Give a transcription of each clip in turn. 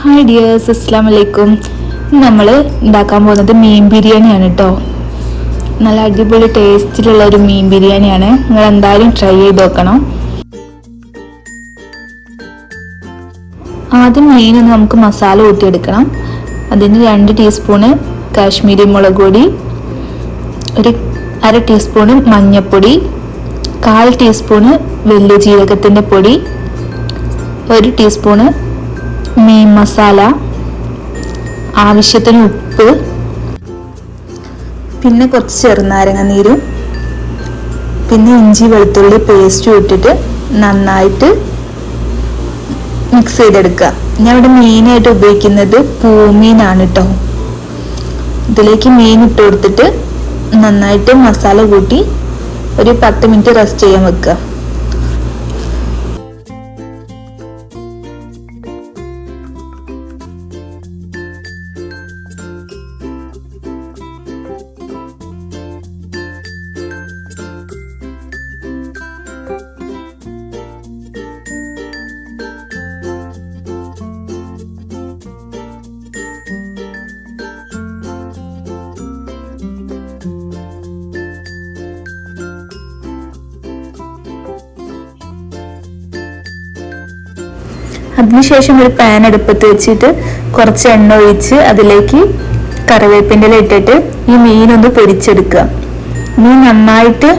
Hi dears അസ്സാം വലൈക്കും നമ്മൾ ഉണ്ടാക്കാൻ പോകുന്നത് മീൻ ബിരിയാണിയാണ് കേട്ടോ നല്ല അടിപൊളി ടേസ്റ്റിലുള്ള ഒരു മീൻ ബിരിയാണിയാണ്. നിങ്ങൾ എന്തായാലും ട്രൈ ചെയ്ത് നോക്കണം. ആദ്യം മീനൊന്ന് നമുക്ക് മസാല കൂട്ടിയെടുക്കണം അതിന് രണ്ട് ടീസ്പൂണ് കാശ്മീരി മുളക് പൊടി ഒരു അര ടീസ്പൂണ് മഞ്ഞൾപ്പൊടി കാൽ ടീസ്പൂണ് വലിയ ജീരകത്തിന്റെ പൊടി ഒരു ടീസ്പൂണ് മീൻ മസാല ആവശ്യത്തിന് ഉപ്പ് പിന്നെ കുറച്ച് ചെറുനാരങ്ങ നീരും പിന്നെ ഇഞ്ചി വെളുത്തുള്ളി പേസ്റ്റും ഇട്ടിട്ട് നന്നായിട്ട് മിക്സ് ചെയ്തെടുക്കുക. ഞാൻ ഇവിടെ മെയിനായിട്ട് ഉപയോഗിക്കുന്നത് പൂമീനാണ് കേട്ടോ ഇതിലേക്ക് മീൻ ഇട്ട് കൊടുത്തിട്ട് നന്നായിട്ട് മസാല കൂട്ടി ഒരു പത്ത് മിനിറ്റ് റെസ്റ്റ് ചെയ്യാൻ വെക്കുക. അതിനുശേഷം ഒരു പാൻ അടുപ്പത്ത് വെച്ചിട്ട് കുറച്ച് എണ്ണ ഒഴിച്ച് അതിലേക്ക് കറിവേപ്പിന്റെ ഇട്ടിട്ട് ഈ മീനൊന്ന് പൊരിച്ചെടുക്കുക. മീൻ നന്നായിട്ട്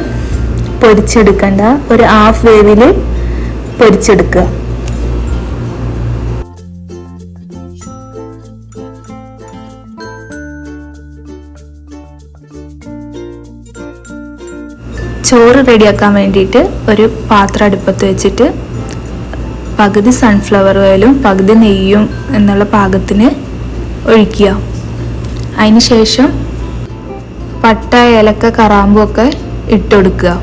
പൊരിച്ചെടുക്കണ്ട. ഒരു ഹാഫ് വേവിൽ പൊരിച്ചെടുക്കുക. ചോറ് റെഡിയാക്കാൻ വേണ്ടിയിട്ട് ഒരു പാത്രം അടുപ്പത്ത് വെച്ചിട്ട് പകുതി സൺഫ്ലവർ ഓയിലും പകുതി നെയ്യും എന്നുള്ള പാകത്തിന് ഒഴിക്കുക. അതിന് ശേഷം പട്ട ഏലക്ക കറാമ്പും ഒക്കെ ഇട്ടുകൊടുക്കുക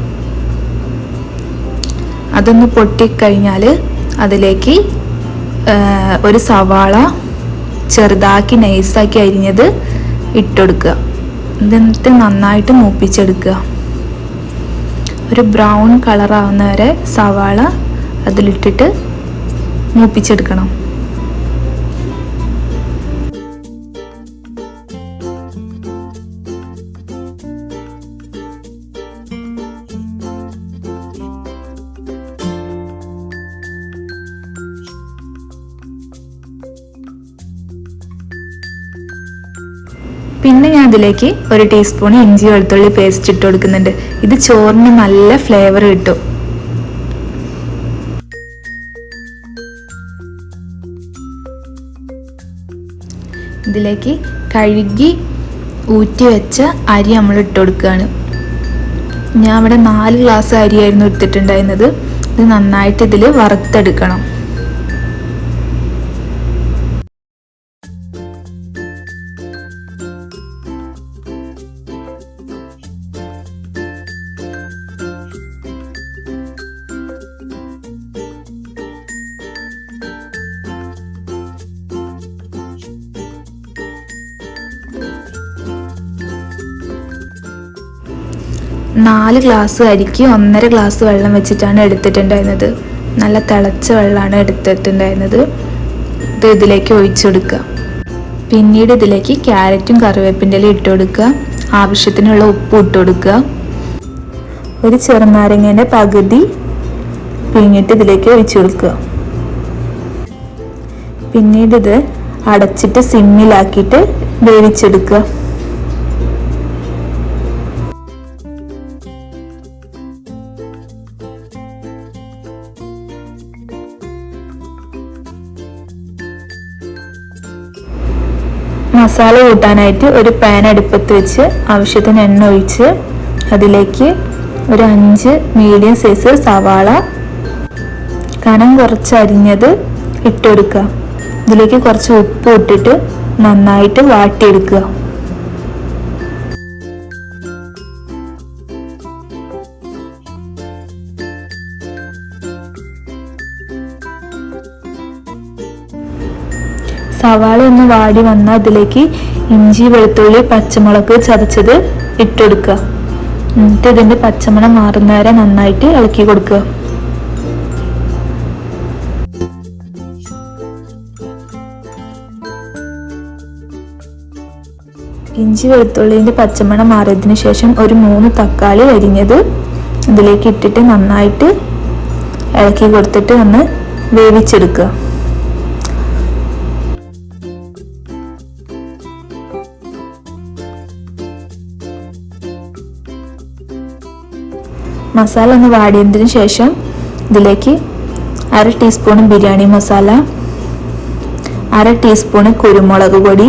അതൊന്ന് പൊട്ടിക്കഴിഞ്ഞാൽ അതിലേക്ക് ഒരു സവാള ചെറുതാക്കി നൈസാക്കി അരിഞ്ഞത് ഇട്ടൊടുക്കുക. എന്നിട്ട് നന്നായിട്ട് മൂപ്പിച്ചെടുക്കുക. ഒരു ബ്രൗൺ കളർ ആവുന്ന വരെ സവാള അതിലിട്ടിട്ട് മൂപ്പിച്ചെടുക്കണം. പിന്നെ ഞാൻ അതിലേക്ക് ഒരു ടീസ്പൂൺ ഇഞ്ചി വെളുത്തുള്ളി പേസ്റ്റ് ഇട്ട് കൊടുക്കുന്നുണ്ട്. ഇത് ചോറിന് നല്ല ഫ്ലേവർ കിട്ടും. ഇതിലേക്ക് കഴുകി ഊറ്റി വെച്ച അരി നമ്മൾ ഇട്ട് കൊടുക്കുകയാണ്. ഞാൻ ഇവിടെ നാല് ഗ്ലാസ് അരിയായിരുന്നു എടുത്തിട്ടുണ്ടായിരുന്നത്. ഇത് നന്നായിട്ട് ഇതിൽ വറുത്തെടുക്കണം. നാല് ഗ്ലാസ് അരിക്ക് ഒന്നര ഗ്ലാസ് വെള്ളം വെച്ചിട്ടാണ് എടുത്തിട്ടുണ്ടായിരുന്നത്. നല്ല തിളച്ച വെള്ളമാണ് എടുത്തിട്ടുണ്ടായിരുന്നത്. ഇത് ഇതിലേക്ക് ഒഴിച്ചെടുക്കുക പിന്നീട് ഇതിലേക്ക് ക്യാരറ്റും കറിവേപ്പിന്റെ ഇല ഇട്ട് കൊടുക്കുക. ആവശ്യത്തിനുള്ള ഉപ്പ് ഇട്ട് കൊടുക്കുക. ഒരു ചെറുനാരങ്ങേന്റെ പകുതി പിഴിഞ്ഞിട്ട് ഇതിലേക്ക് ഒഴിച്ചു കൊടുക്കുക. പിന്നീട് ഇത് അടച്ചിട്ട് സിമ്മിലാക്കിയിട്ട് വേവിച്ചെടുക്കുക. മസാല കൂട്ടാനായിട്ട് ഒരു പാൻ അടുപ്പത്ത് വെച്ച് ആവശ്യത്തിന് എണ്ണ ഒഴിച്ച് അതിലേക്ക് ഒരു അഞ്ച് മീഡിയം സൈസ് സവാള കനം കുറച്ച് അരിഞ്ഞത് ഇട്ടെടുക്കുക ഇതിലേക്ക് കുറച്ച് ഉപ്പ് ഇട്ടിട്ട് നന്നായിട്ട് വാട്ടിയെടുക്കുക. സവാള ഒന്ന് വാടി വന്ന അതിലേക്ക് ഇഞ്ചി വെളുത്തുള്ളി പച്ചമുളക് ചതച്ചത് ഇട്ടെടുക്കുക. എന്നിട്ട് ഇതിന്റെ പച്ചമണം മാറുന്നവരെ നന്നായിട്ട് ഇളക്കി കൊടുക്കുക. ഇഞ്ചി വെളുത്തുള്ളിന്റെ പച്ചമണം മാറിയതിന് ശേഷം ഒരു മൂന്ന് തക്കാളി അരിഞ്ഞത് ഇതിലേക്ക് ഇട്ടിട്ട് നന്നായിട്ട് ഇളക്കി കൊടുത്തിട്ട് ഒന്ന് വേവിച്ചെടുക്കുക. മസാല ഒന്ന് വാടിയതിന് ശേഷം ഇതിലേക്ക് അര ടീസ്പൂൺ ബിരിയാണി മസാല അര ടീസ്പൂൺ കുരുമുളക് പൊടി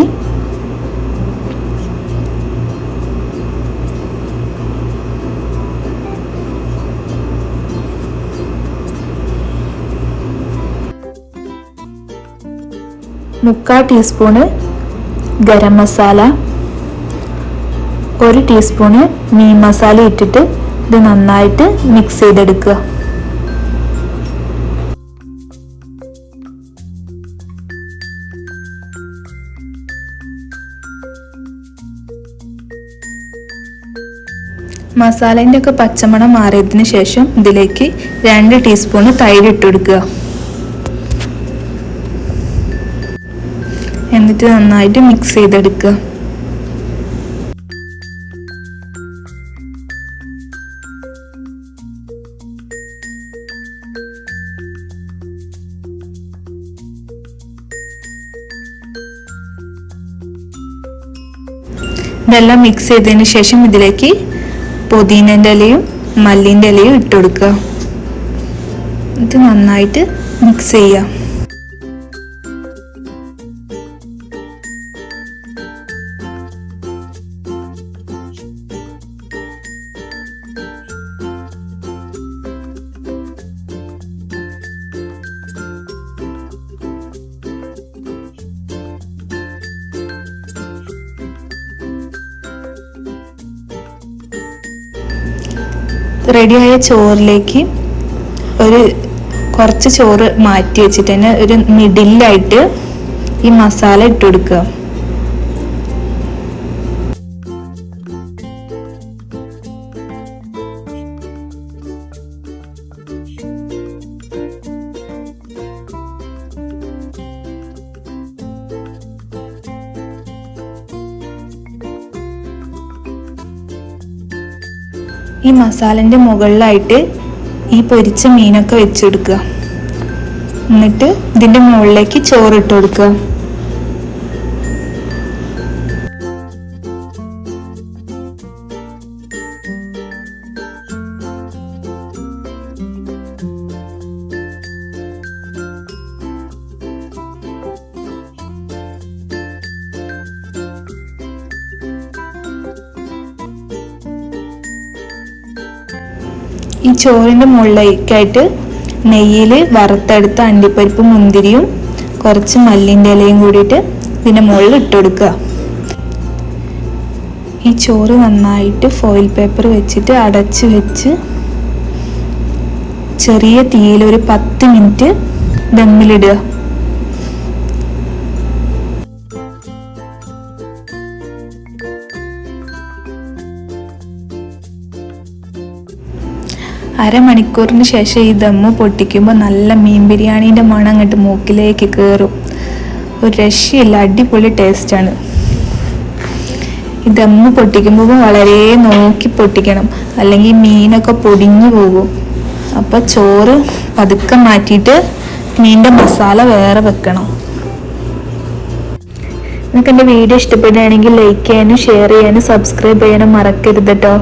മുക്കാൽ ടീസ്പൂണ് ഗരം മസാല ഒരു ടീസ്പൂണ് മീൻ മസാല ഇട്ടിട്ട് ഇത് നന്നായിട്ട് മിക്സ് ചെയ്തെടുക്കുക. മസാലേന്റെ ഒക്കെ പച്ചമണം മാറിയതിന് ശേഷം ഇതിലേക്ക് രണ്ട് ടീസ്പൂൺ തൈര് ഇട്ടെടുക്കുക എന്നിട്ട് നന്നായിട്ട് മിക്സ് ചെയ്തെടുക്കുക. ഇതെല്ലാം മിക്സ് ചെയ്തതിന് ശേഷം ഇതിലേക്ക് പുതിനന്റെ ഇലയും മല്ലിന്റെ ഇലയും ഇട്ട് കൊടുക്കുക. ഇത് നന്നായിട്ട് മിക്സ് ചെയ്യുക. റെഡിയായ ചോറിലേക്ക് ഒരു കുറച്ച് ചോറ് മാറ്റി വെച്ചിട്ട് തന്നെ ഒരു മിഡിലായിട്ട് ഈ മസാല ഇട്ട് കൊടുക്കുക. ഈ മസാലന്റെ മുകളിലായിട്ട് ഈ പൊരിച്ച മീനൊക്കെ വെച്ചെടുക്കുക. എന്നിട്ട് ഇതിന്റെ മുകളിലേക്ക് ചോറിട്ട് കൊടുക്കുക. ഈ ചോറിന്റെ മുകളിലേക്കായിട്ട് നെയ്യിൽ വറുത്തെടുത്ത അണ്ടിപ്പരിപ്പ് മുന്തിരിയും കുറച്ച് മല്ലിന്റെ ഇലയും കൂടിയിട്ട് ഇതിന്റെ മുകളിൽ ഇട്ട് കൊടുക്കുക ഈ ചോറ് നന്നായിട്ട് ഫോയിൽ പേപ്പർ വെച്ചിട്ട് അടച്ച് വെച്ച് ചെറിയ തീയിൽ ഒരു പത്ത് മിനിറ്റ് ദമ്മിലിടുക. അരമണിക്കൂറിന് ശേഷം ഈ ദമ്മ് പൊട്ടിക്കുമ്പോൾ നല്ല മീൻ ബിരിയാണീന്റെ മണം അങ്ങോട്ട് മൂക്കിലേക്ക് കയറും. ഒരു രക്ഷയില്ല അടിപൊളി ടേസ്റ്റാണ്. ഈ ദമ്മ് പൊട്ടിക്കുമ്പോൾ വളരെ നോക്കി പൊട്ടിക്കണം. അല്ലെങ്കിൽ മീനൊക്കെ പൊടിഞ്ഞു പോകും. അപ്പോൾ ചോറ് പതുക്കെ മാറ്റിയിട്ട് മീന്റെ മസാല വേറെ വെക്കണം. നിങ്ങൾക്ക് എന്റെ വീഡിയോ ഇഷ്ടപ്പെടുകയാണെങ്കിൽ ലൈക്ക് ചെയ്യാനും ഷെയർ ചെയ്യാനും സബ്സ്ക്രൈബ് ചെയ്യാനും മറക്കരുത് കേട്ടോ.